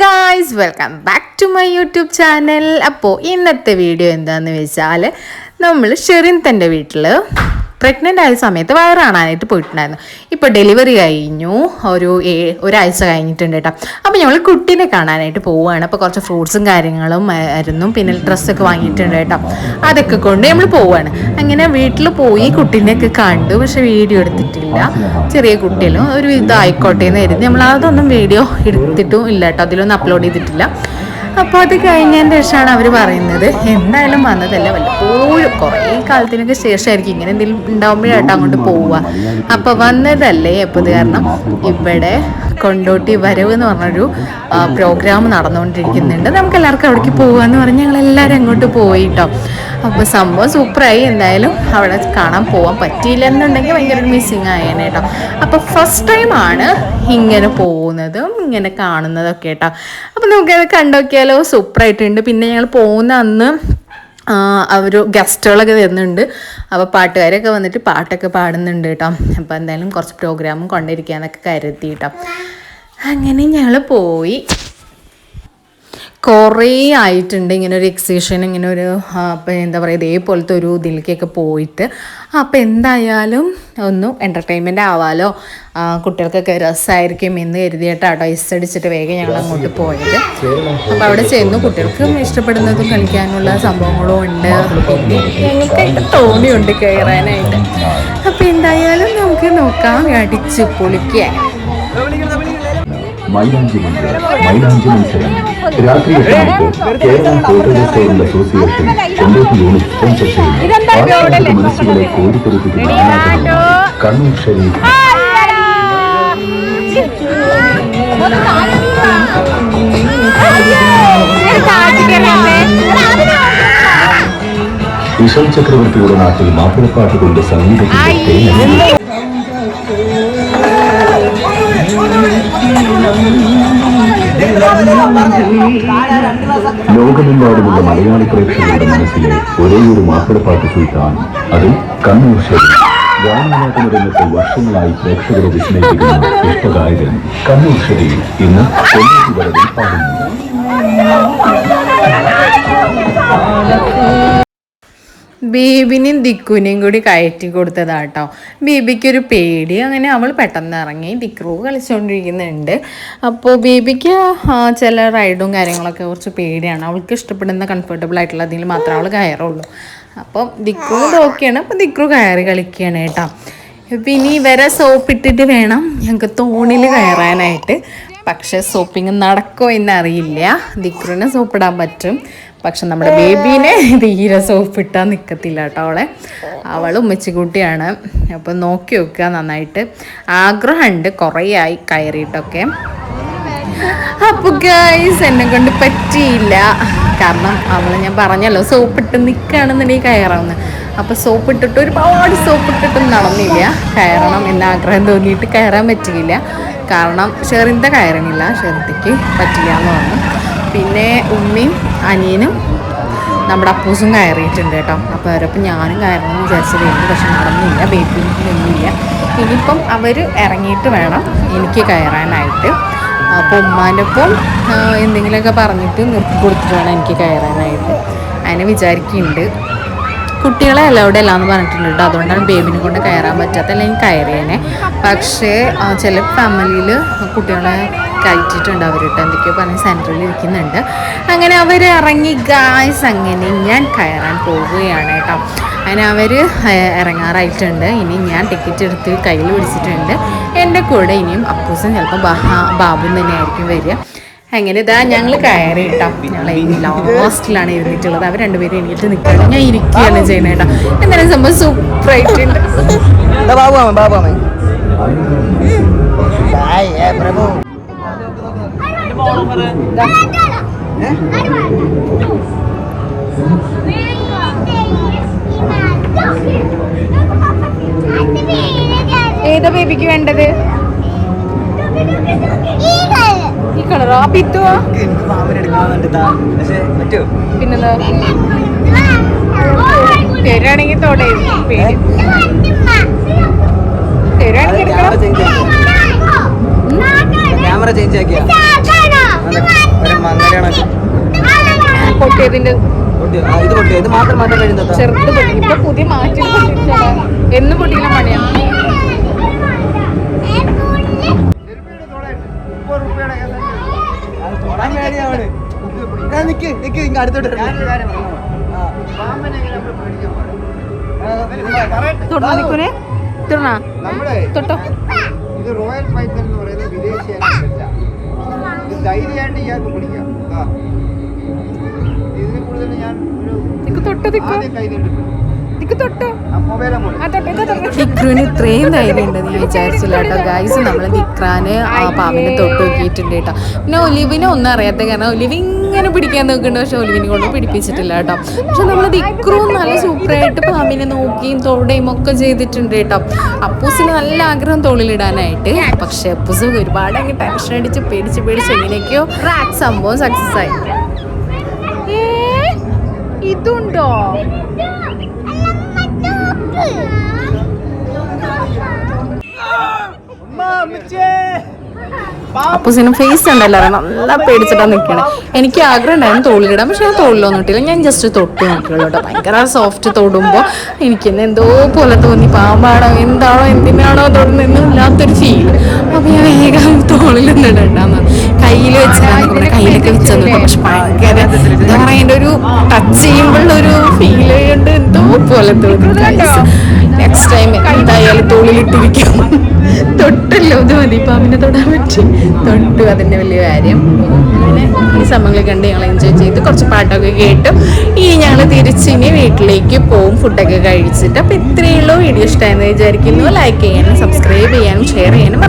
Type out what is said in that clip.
Guys welcome back to my YouTube channel അപ്പോൾ ഇന്നത്തെ video എന്താണെന്ന് വെച്ചാൽ നമ്മൾ ഷെറിൻ തന്റെ വീട്ടിൽ പ്രഗ്നന്റ് ആയ സമയത്ത് വയറ് കാണാനായിട്ട് പോയിട്ടുണ്ടായിരുന്നു. ഇപ്പോൾ ഡെലിവറി കഴിഞ്ഞു. ഒരു ഏ ഒരാഴ്ച കഴിഞ്ഞിട്ടുണ്ട് കേട്ടോ അപ്പോൾ ഞങ്ങൾ കുട്ടീനെ കാണാനായിട്ട് പോവുകയാണ് അപ്പോൾ കുറച്ച് ഫ്രൂട്ട്സും കാര്യങ്ങളും ആയിരുന്നു. പിന്നെ ഡ്രസ്സൊക്കെ വാങ്ങിയിട്ടുണ്ട് കേട്ടോ അതൊക്കെ കൊണ്ട് നമ്മൾ പോവുകയാണ് അങ്ങനെ വീട്ടിൽ പോയി കുട്ടീനെയൊക്കെ കണ്ടു. പക്ഷെ വീഡിയോ എടുത്തിട്ടില്ല. ചെറിയ കുട്ടികളും ഒരു ഇതായിക്കോട്ടെ എന്ന് കരുതി. നമ്മൾ അതൊന്നും വീഡിയോ എടുത്തിട്ടും ഇല്ല കേട്ടോ അതിലൊന്നും അപ്ലോഡ് ചെയ്തിട്ടില്ല. അപ്പോൾ അത് കഴിഞ്ഞതിന് ശേഷമാണ് അവർ പറയുന്നത്. എന്തായാലും വന്നതല്ല വല്ലപ്പോഴും കുറേ കാലത്തിനൊക്കെ ശേഷമായിരിക്കും. ഇങ്ങനെ എന്തെങ്കിലും ഉണ്ടാകുമ്പോഴാട്ടോ അങ്ങോട്ട് പോവുക. അപ്പോൾ വന്നതല്ലേ? അപ്പോൾ ഇത് കാരണം ഇവിടെ കൊണ്ടോട്ടി വരവ് എന്ന് പറഞ്ഞൊരു പ്രോഗ്രാം നടന്നുകൊണ്ടിരിക്കുന്നുണ്ട്. നമുക്ക് എല്ലാവർക്കും അവിടേക്ക് പോകാമെന്ന് പറഞ്ഞ് ഞങ്ങൾ എല്ലാവരും അങ്ങോട്ട് പോയി കേട്ടോ അപ്പോൾ സംഭവം സൂപ്പറായി. എന്തായാലും അവിടെ കാണാൻ പോകാൻ പറ്റിയില്ല എന്നുണ്ടെങ്കിൽ ഭയങ്കര മിസ്സിങ് ആയേനെ കേട്ടോ അപ്പോൾ ഫസ്റ്റ് ടൈമാണ് ഇങ്ങനെ പോകുന്നതും ഇങ്ങനെ കാണുന്നതൊക്കെ കേട്ടോ അപ്പോൾ നമുക്കത് കണ്ടോക്കിയാലോ? സൂപ്പറായിട്ടുണ്ട്. പിന്നെ ഞങ്ങൾ പോകുന്ന അന്ന് അവർ ഗസ്റ്റുകളൊക്കെ വരുന്നുണ്ട്. അപ്പോൾ പാട്ടുകാരൊക്കെ വന്നിട്ട് പാട്ടൊക്കെ പാടുന്നുണ്ട് കേട്ടോ. അപ്പോൾ എന്തായാലും കുറച്ച് പ്രോഗ്രാമും കൊണ്ടിരിക്കാന്നൊക്കെ കരുതി കേട്ടോ അങ്ങനെ ഞങ്ങൾ പോയി. കുറേ ആയിട്ടുണ്ട് ഇങ്ങനെ ഒരു എക്സിബിഷൻ ഇങ്ങനെ ഒരു അപ്പം എന്താ പറയുക ഇതേപോലത്തെ ഒരു ഇതിലേക്കൊക്കെ പോയിട്ട്. അപ്പം എന്തായാലും ഒന്ന് എന്റർടൈൻമെന്റ് ആവാലോ. കുട്ടികൾക്കൊക്കെ രസമായിരിക്കും എന്ന് കരുതിയിട്ടാട്ടോ ഐസ് അടിച്ചിട്ട് വേഗം ഞങ്ങൾ അങ്ങോട്ട് പോയത്. അപ്പോൾ അവിടെ ചെന്നു കുട്ടികൾക്കും ഇഷ്ടപ്പെടുന്നതും കളിക്കാനുള്ള സംഭവങ്ങളും ഉണ്ട്. പിന്നെ. ഞങ്ങൾക്കായിട്ട് തോന്നിയുണ്ട് കയറാനായിട്ട് അപ്പോൾ എന്തായാലും നമുക്ക് നോക്കാം. അടിച്ച് പൊളിക്കാൻ മൈലാഞ്ചി മന്ത്രം മൈലാഞ്ചി മത്സരം. രാത്രി എട്ട് മണിക്ക് Kerala photo restaurant association Kondotty unit sponsor ചെയ്യുന്നു. മനസ്സുകളെ കോരിത്തെറിപ്പിക്കുന്ന നാടകമാണ് കണ്ണൂർ ഷരീഫ്. ചക്രവർത്തിയുടെ നാട്ടിൽ മാപ്പിളപ്പാട്ട് കൊണ്ട് സംഗീതത്തിന്റെ ലോകമെമ്പാടുമുള്ള മലയാളി പ്രേക്ഷകരുടെ മനസ്സിലെ ഒരേ ഒരു മാപ്പിടപ്പാട്ട് സുൽത്താൻ അത് കണ്ണൂർ ശരി. ഗാനനാഥന രംഗത്ത് വർഷങ്ങളായി പ്രേക്ഷകരെ വിസ്മയിപ്പിക്കുന്ന ഇഷ്ടഗായകൻ കണ്ണൂർ ശരി ഇന്ന് വരവിൽ പാടുന്നു. ബേബിനെയും ദിക്കുനെയും കൂടി കയറ്റി കൊടുത്തതാട്ടോ. ബേബിക്കൊരു പേടി. അങ്ങനെ അവൾ പെട്ടെന്ന് ഇറങ്ങി. ദിക്രൂ കളിച്ചുകൊണ്ടിരിക്കുന്നുണ്ട് അപ്പോൾ ബേബിക്ക് ചില റൈഡും കാര്യങ്ങളൊക്കെ കുറച്ച് പേടിയാണ്. അവൾക്ക് ഇഷ്ടപ്പെടുന്ന കംഫർട്ടബിൾ ആയിട്ടുള്ള അതിൽ മാത്രമേ അവൾ കയറുള്ളൂ. അപ്പം ദിക്രു ഓക്കെയാണ്. അപ്പം ദിക്രു കയറി കളിക്കുകയാണ് കേട്ടോ. പിന്നെ ഇവരെ സോപ്പിട്ടിട്ട് വേണം ഞങ്ങൾക്ക് തോണിൽ കയറാനായിട്ട്. പക്ഷേ സോപ്പിങ് നടക്കുമോ എന്നറിയില്ല. ദിക്രുവിനെ സോപ്പിടാൻ പറ്റും. പക്ഷെ നമ്മുടെ ബേബീനെ തീരെ സോപ്പിട്ടാൽ നിൽക്കത്തില്ല കേട്ടോ അവളെ. അവൾ ഉമ്മച്ചിക്കുട്ടിയാണ്. അപ്പോൾ നോക്കി നോക്കുക നന്നായിട്ട്. ആഗ്രഹമുണ്ട് കുറേ ആയി കയറിയിട്ടൊക്കെ. അപ്പോൾ ഗൈസ് എന്നെ കൊണ്ട് പറ്റിയില്ല. കാരണം അവൾ ഞാൻ പറഞ്ഞല്ലോ സോപ്പിട്ട് നിൽക്കുകയാണെന്നുണ്ടെങ്കിൽ കയറാമെന്ന്. അപ്പോൾ സോപ്പിട്ടിട്ട് ഒരുപാട് സോപ്പിട്ടിട്ടും നടന്നില്ല. കയറണം എന്ന ആഗ്രഹം തോന്നിയിട്ട് കയറാൻ പറ്റിയില്ല. കാരണം ഷെറിന്ത കയറണില്ല ഷെറിന്തയ്ക്ക് പറ്റില്ല എന്ന് പറഞ്ഞു. പിന്നെ ഉമ്മയും അനിയനും നമ്മുടെ അപ്പൂസും കയറിയിട്ടുണ്ട് കേട്ടോ. അപ്പോൾ അവരപ്പം ഞാനും കയറണം എന്ന് വിചാരിച്ചിരുന്നു പക്ഷെ നടന്നില്ല ബേബി ഇല്ല ഇനിയിപ്പം അവർ ഇറങ്ങിയിട്ട് വേണം എനിക്ക് കയറാനായിട്ട്. അപ്പോൾ ഉമ്മാന്റെ ഒപ്പം എന്തെങ്കിലുമൊക്കെ പറഞ്ഞിട്ട് നിർത്തി കൊടുത്തിട്ട് വേണം എനിക്ക് കയറാനായിട്ട്. അതിനെ വിചാരിക്കുന്നുണ്ട്. കുട്ടികളെ അലൗഡ് അല്ല എന്ന് പറഞ്ഞിട്ടുണ്ട് കേട്ടോ. അതുകൊണ്ടാണ് ബേബിനെ കൊണ്ട് കയറാൻ പറ്റാത്ത അല്ലെങ്കിൽ കയറിയേനെ. പക്ഷേ ചില ഫാമിലിയിൽ കുട്ടികളെ കയറ്റിയിട്ടുണ്ട് അവരിട്ട് എന്തൊക്കെയോ പറഞ്ഞ് സെന്ററിൽ ഇരിക്കുന്നുണ്ട്. അങ്ങനെ അവർ ഇറങ്ങി ഗായ്സ് അങ്ങനെ ഞാൻ കയറാൻ പോവുകയാണ് കേട്ടോ. അങ്ങനെ അവർ ഇറങ്ങാറായിട്ടുണ്ട്. ഇനി ഞാൻ ടിക്കറ്റ് എടുത്ത് കയ്യിൽ പിടിച്ചിട്ടുണ്ട്. എന്റെ കൂടെ ഇനിയും അപ്പൂസും ചിലപ്പോൾ ബാബു തന്നെയായിരിക്കും വരിക. അങ്ങനെ ഇതാ ഞങ്ങൾ കയറി കേട്ടോ ഞങ്ങൾ ലാസ്റ്റിലാണ് ഇരുന്നിട്ടുള്ളത് അവർ രണ്ടുപേരും എണീറ്റ് നിൽക്കുകയാണ് ഞാൻ ഇരിക്കുകയാണ് ചെയ്യുന്നത് കേട്ടോ എന്തായാലും സംഭവം സൂപ്പറായിട്ടുണ്ട് ആയിട്ടുണ്ട്. ഏതാ ബേബിക്ക് വേണ്ടത്? പറ്റുമോ പിന്നെന്താ? തരാണെങ്കിൽ തരാണെങ്കിൽ ക്യാമറ ചേഞ്ച് ആക്കിയ? പൊട്ടിയതിന്റെ ചെറുത് പൊട്ടി ഇപ്പൊ പുതിയ മാറ്റി എന്ന് എന്നും പൊട്ടിക്കുന്ന പണിയാ. നിക്ക് നിക്ക് ഇങ്ങ് അടുത്തോട്ട് വരണം. ആ. തൊടാ നിക്കുനെ? തൊടാ നമ്മുടെ തൊട്ടോ? ഇത് റോയൽ പൈത്തൺ എന്ന് പറയുന്നത് വിദേശിയാണ് ഇത് ധൈര്യമായിട്ട് ഇയാൾക്ക് പിടിക്കാം. ആ. ഇതിന് കൂടുതൽ ഞാൻ ഒരു നിക്ക് തൊട്ടോ കൈ നീട്ടിട്ടുണ്ട് ദിക്രുവിന് ഇത്രയും ധൈര്യം ഉണ്ടെന്ന് ഞാൻ വിചാരിച്ചില്ല കേട്ടോ. ഗൈസ് നമ്മൾ ദിക്രാന് ആ പാമ്പിനെ തൊട്ട് നോക്കിയിട്ടുണ്ട് കേട്ടോ. പിന്നെ ഒലിവിനെ ഒന്നും അറിയാത്ത കാരണം ഒലിവ് ഇങ്ങനെ പിടിക്കാൻ നോക്കുന്നുണ്ട്. പക്ഷെ ഒലിവിനെ കൊണ്ട് പിടിപ്പിച്ചിട്ടില്ല കേട്ടോ. പക്ഷെ നമ്മൾ ദിക്രു നല്ല സൂപ്പറായിട്ട് പാമ്പിനെ നോക്കിയും തൊടുകയും ഒക്കെ ചെയ്തിട്ടുണ്ട് കേട്ടോ. അപ്പൂസിന് നല്ല ആഗ്രഹം തോളിലിടാനായിട്ട്. പക്ഷെ അപ്പൂസ് ഒരുപാട് അങ്ങ് ടെൻഷൻ അടിച്ച് പേടിച്ച് പേടിച്ച് എങ്ങനെയൊക്കെയോ സംഭവം സക്സസ് ആയി. ഇതുണ്ടോ? അപ്പൂസിന് ഫേസ് ഉണ്ടല്ലോ നല്ല പേടിച്ചിട്ടാ നിൽക്കണേ എനിക്ക് ആഗ്രഹം ഉണ്ടായിരുന്നു തോളിലിടാൻ പക്ഷെ ഞാൻ തോളിലൊന്നും ഇട്ടില്ല ഞാൻ ജസ്റ്റ് തൊട്ട് നോക്കിയുള്ളൂ ഭയങ്കര സോഫ്റ്റ് തൊടുമ്പോൾ എനിക്ക് എന്തോ പോലെ തോന്നി. പാമ്പാണോ എന്താണോ എന്തിനാണോ തൊടുന്നതെന്നും ഇല്ലാത്തൊരു ഫീൽ അപ്പോൾ ഞാൻ വേഗം തോളിലൊന്നും ഇടണ്ടെന്ന്. കയ്യിൽ വെച്ചാൽ കയ്യിലൊക്കെ വെച്ചു പക്ഷെ ഭയങ്കര എന്താ പറയുക ഒരു ടച്ച് ചെയ്യുമ്പോഴുള്ള ഒരു ഫീൽ ഉണ്ട് എന്തോ പോലെ തോന്നി നെക്സ്റ്റ് ടൈം എന്തായാലും തോളിലിട്ടിരിക്കും. തൊട്ടല്ലോ ഇത് മതി. പാമ്പിനെ തൊടാൻ പറ്റി. തൊട്ടു അതിന്റെ വലിയ കാര്യം. അങ്ങനെ ഈ സമയങ്ങൾ കണ്ട് ഞങ്ങൾ എൻജോയ് ചെയ്ത്. കുറച്ച് പാട്ടൊക്കെ കേട്ടു. ഇനി ഞങ്ങൾ തിരിച്ചിനി വീട്ടിലേക്ക് പോവും ഫുഡൊക്കെ കഴിച്ചിട്ട്. അപ്പോൾ ഇത്രയേ ഉള്ളൂ. വീഡിയോ ഇഷ്ടമായെന്ന് വിചാരിക്കുന്നു. ലൈക്ക് ചെയ്യാനും സബ്സ്ക്രൈബ് ചെയ്യാനും ഷെയർ ചെയ്യാനും